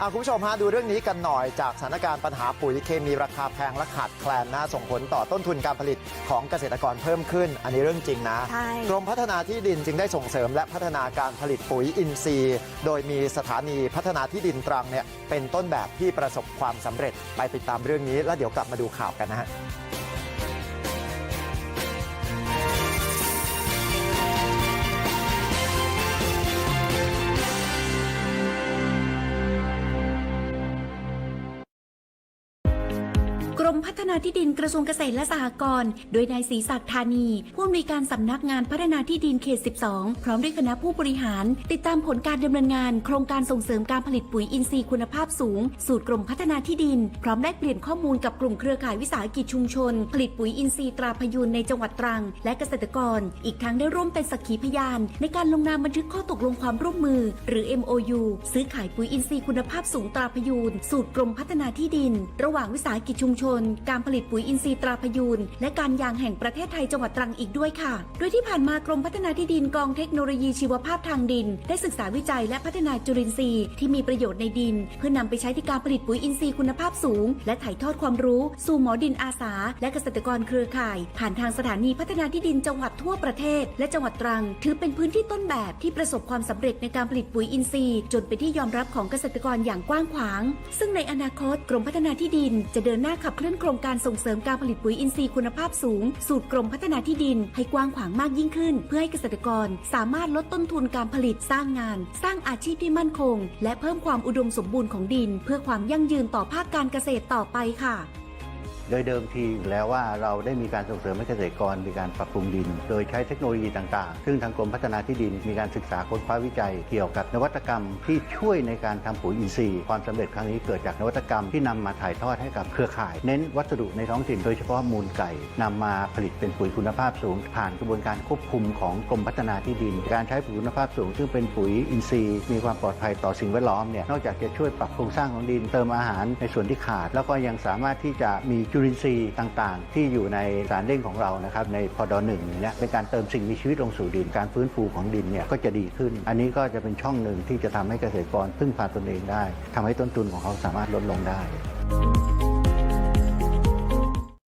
อะคุณผู้ชมฮะดูเรื่องนี้กันหน่อยจากสถานการณ์ปัญหาปุ๋ยเคมีราคาแพงและขาดแคลนนะส่งผลต่อต้นทุนการผลิตของเกษตรกรเพิ่มขึ้น อันนี้เรื่องจริงนะใช่กรมพัฒนาที่ดินจึงได้ส่งเสริมและพัฒนาการผลิตปุ๋ยอินทรีย์ โดยมีสถานีพัฒนาที่ดินตรังเนี่ยเป็นต้นแบบที่ประสบความสำเร็จไปติดตามเรื่องนี้ แล้วเดี๋ยวกลับมาดูข่าวกันนะฮะ รมพัฒนาที่ดินกระทรวงเกษตรและสหกรณ์โดยนายศรีศักดิ์ธานีผู้อำนวยการสำนักงานพัฒนาที่ดินเขต 12 พร้อมด้วยคณะผู้บริหาร ติดตามผลการดำเนินงาน โครงการส่งเสริมการผลิตปุ๋ยอินทรีย์คุณภาพสูง สูตรกรมพัฒนาที่ดิน พร้อมได้เปลี่ยนข้อมูลกับกลุ่มเครือข่ายวิสาหกิจชุมชน ผลิตปุ๋ยอินทรีย์ตราพยูนในจังหวัดตรัง และเกษตรกร อีกทั้งได้ร่วมเป็นสักขีพยาน ในการลงนามบันทึกข้อตกลงความร่วมมือ หรือ MOU ซื้อขายปุ๋ยอินทรีย์คุณภาพสูงตราพยูนสูตรกรมพัฒนาที่ดิน ระหว่างวิสาหกิจชุมชนการผลิตปุ๋ยอินทรีย์ตราพยูนและการยางแห่งประเทศไทยจังหวัดตรังอีกด้วยค่ะ โดยที่ผ่านมากรมพัฒนาที่ดินกองเทคโนโลยีชีวภาพทางดิน ได้ศึกษาวิจัยและพัฒนาจุลินทรีย์ที่มีประโยชน์ในดิน เพื่อนำไปใช้ที่การผลิตปุ๋ยอินทรีย์คุณภาพสูง และถ่ายทอดความรู้สู่หมอดินอาสา และเกษตรกรเครือข่าย ผ่านทางสถานีพัฒนาที่ดินจังหวัดทั่วประเทศ และจังหวัดตรัง ถือเป็นพื้นที่ต้นแบบที่ประสบความสำเร็จในการผลิตปุ๋ยอินทรีย์จนเป็นที่ยอมรับของเกษตรกรอย่างกว้างขวาง ซึ่งในอนาคตกรมพัฒนาที่ดินจะเดินหน้าขับเคลื่อนโครงการส่งเสริมการผลิตปุ๋ยอินทรีย์คุณภาพสูง สูตรกรมพัฒนาที่ดิน ให้กว้างขวางมากยิ่งขึ้น เพื่อให้เกษตรกร สามารถลดต้นทุนการผลิตสร้างงาน สร้างอาชีพที่มั่นคง และเพิ่มความอุดมสมบูรณ์ของดิน เพื่อความยั่งยืนต่อภาคการเกษตรต่อไปค่ะ โดยเดิมทีอยู่แล้วว่าเราได้มีการส่งเสริมให้เกษตรกรมีการปรับปรุงดิน โดยใช้เทคโนโลยีต่างๆ ซึ่งทางกรมพัฒนาที่ดิน มีการศึกษาค้นคว้าวิจัย เกี่ยวกับนวัตกรรมที่ช่วยในการทำปุ๋ยอินทรีย์ ความสำเร็จครั้งนี้เกิดจากนวัตกรรมที่นำมาถ่ายทอดให้กับเครือข่าย เน้นวัสดุในท้องถิ่นโดยเฉพาะมูลไก่นำมาผลิตเป็นปุ๋ยคุณภาพสูง ผ่านกระบวนการควบคุมของกรมพัฒนาที่ดิน การใช้ปุ๋ยคุณภาพสูง ซึ่งเป็นปุ๋ยอินทรีย์ มีความปลอดภัยต่อสิ่งแวดล้อมเนี่ยนอกจากจะช่วยปรับโครงสร้างของดินเติมอาหารในส่วนที่ขาด แล้วก็ยังสามารถที่จะมีจุลินทรีย์ต่างๆ ที่อยู่ในสารเร่งของเรานะครับในพอดหนึ่งเนี่ยเป็นการเติมสิ่งมีชีวิตลงสู่ดิน การฟื้นฟูของดินเนี่ยก็จะดีขึ้น อันนี้ก็จะเป็นช่องหนึ่งที่จะทำให้เกษตรกรพึ่งพาตนเองได้ทำให้ต้นทุนของเขาสามารถลดลงได้